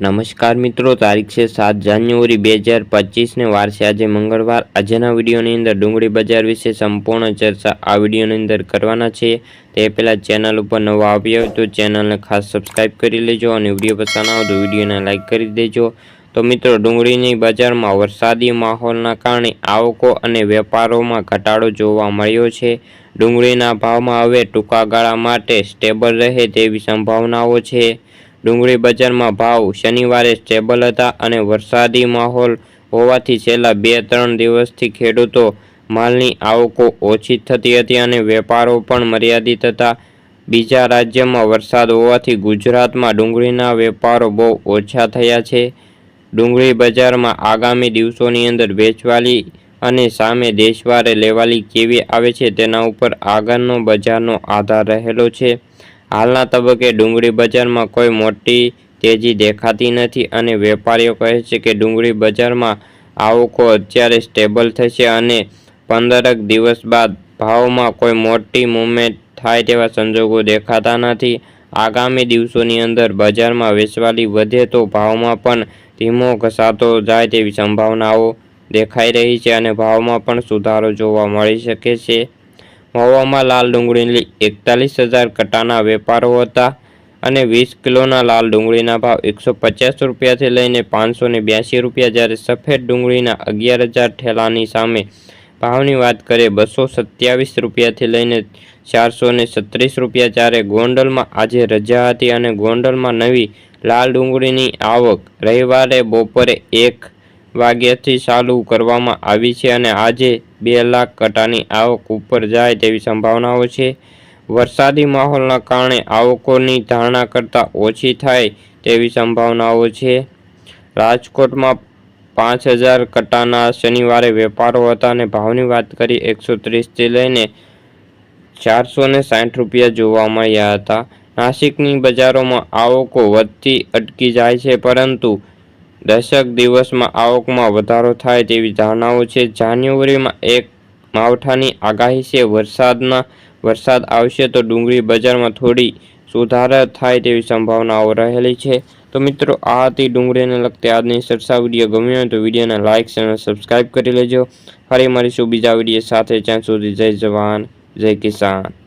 નમસ્કાર મિત્રો, તારીખ છે સાત જાન્યુઆરી બે હજાર પચીસને વાર છે આજે મંગળવાર. આજના વિડીયોની અંદર ડુંગળી બજાર વિશે સંપૂર્ણ ચર્ચા આ વિડીયોની અંદર કરવાના છે. તે પહેલાં ચેનલ ઉપર નવા આવ્યા હોય તો ચેનલને ખાસ સબસ્ક્રાઈબ કરી લેજો અને વીડિયો પસંદ આવે તો વિડીયોને લાઇક કરી દેજો. તો મિત્રો, ડુંગળીની બજારમાં વરસાદી માહોલના કારણે આવકો અને વેપારોમાં ઘટાડો જોવા મળ્યો છે. ડુંગળીના ભાવમાં હવે ટૂંકા ગાળા માટે સ્ટેબલ રહે તેવી સંભાવનાઓ છે. ડુંગળી બજારમાં ભાવ શનિવારે સ્ટેબલ હતા અને વરસાદી માહોલ હોવાથી છેલ્લા બે ત્રણ દિવસથી ખેડૂતો માલની આવકો ઓછી થતી હતી અને વેપારો પણ મર્યાદિત હતા. બીજા રાજ્યમાં વરસાદ હોવાથી ગુજરાતમાં ડુંગળીના વેપારો બહુ ઓછા થયા છે. ડુંગળી બજારમાં આગામી દિવસોની અંદર વેચવાલી અને સામે દેશવારે લેવાલી કેવી આવે છે તેના ઉપર આગળનો બજારનો આધાર રહેલો છે. હાલના તબક્કે ડુંગળી બજારમાં કોઈ મોટી તેજી દેખાતી નથી અને વેપારીઓ કહે છે કે ડુંગળી બજારમાં આવકો અત્યારે સ્ટેબલ થશે અને પંદરક દિવસ બાદ ભાવમાં કોઈ મોટી મૂવમેન્ટ થાય તેવા સંજોગો દેખાતા નથી. આગામી દિવસોની અંદર બજારમાં વેચવાલી વધે તો ભાવમાં પણ ધીમો ઘસાતો જાય તેવી સંભાવનાઓ દેખાઈ રહી છે અને ભાવમાં પણ સુધારો જોવા મળી શકે છે. મહુવામાં લાલ ડુંગળીની એકતાલીસ હજાર કટાના વેપારો હતા અને વીસ કિલોના લાલ ડુંગળીના ભાવ એકસો પચાસ રૂપિયાથી લઈને પાંચસો ને બ્યાસી રૂપિયા જ્યારે સફેદ ડુંગળીના અગિયાર હજાર ઠેલાની સામે ભાવની વાત કરીએ, બસો સત્યાવીસ રૂપિયાથી લઈને ચારસો ને છત્રીસ રૂપિયા જ્યારે ગોંડલમાં આજે રજા હતી અને ગોંડલમાં નવી લાલ ડુંગળીની આવક, રવિવારે, બપોરે એક વાગ્યાથી ચાલુ કરવામાં આવી છે અને આજે બે લાખ કટાની આવક ઉપર જાય તેવી સંભાવનાઓ છે. વરસાદી માહોલના કારણે આવકોની ધારણા કરતાં ઓછી થાય તેવી સંભાવનાઓ છે. રાજકોટમાં પાંચ હજાર કટાના શનિવારે વેપારો હતા અને ભાવની વાત કરી એકસો ત્રીસથી લઈને ચારસો ને સાઠ રૂપિયા જોવા મળ્યા હતા. નાસિકની બજારોમાં આવકો વધતી અટકી જાય છે, પરંતુ દશક દિવસમાં આવકમાં વધારો થાય તેવી ધારણાઓ છે. જાન્યુઆરીમાં એક માવઠાની આગાહી છે. વરસાદના, વરસાદ આવશે તો ડુંગળી બજારમાં થોડી સુધારા થાય તેવી સંભાવનાઓ રહેલી છે. તો મિત્રો, આ હતી ડુંગળીને લગતી આજની સરસા વીડિયો. ગમ્યો હોય તો વિડીયોને લાઇક અને સબસ્ક્રાઈબ કરી લેજો. ફરી મળીશું બીજા વીડિયો સાથે. જ્યાં સુધી જય જવાન, જય કિસાન.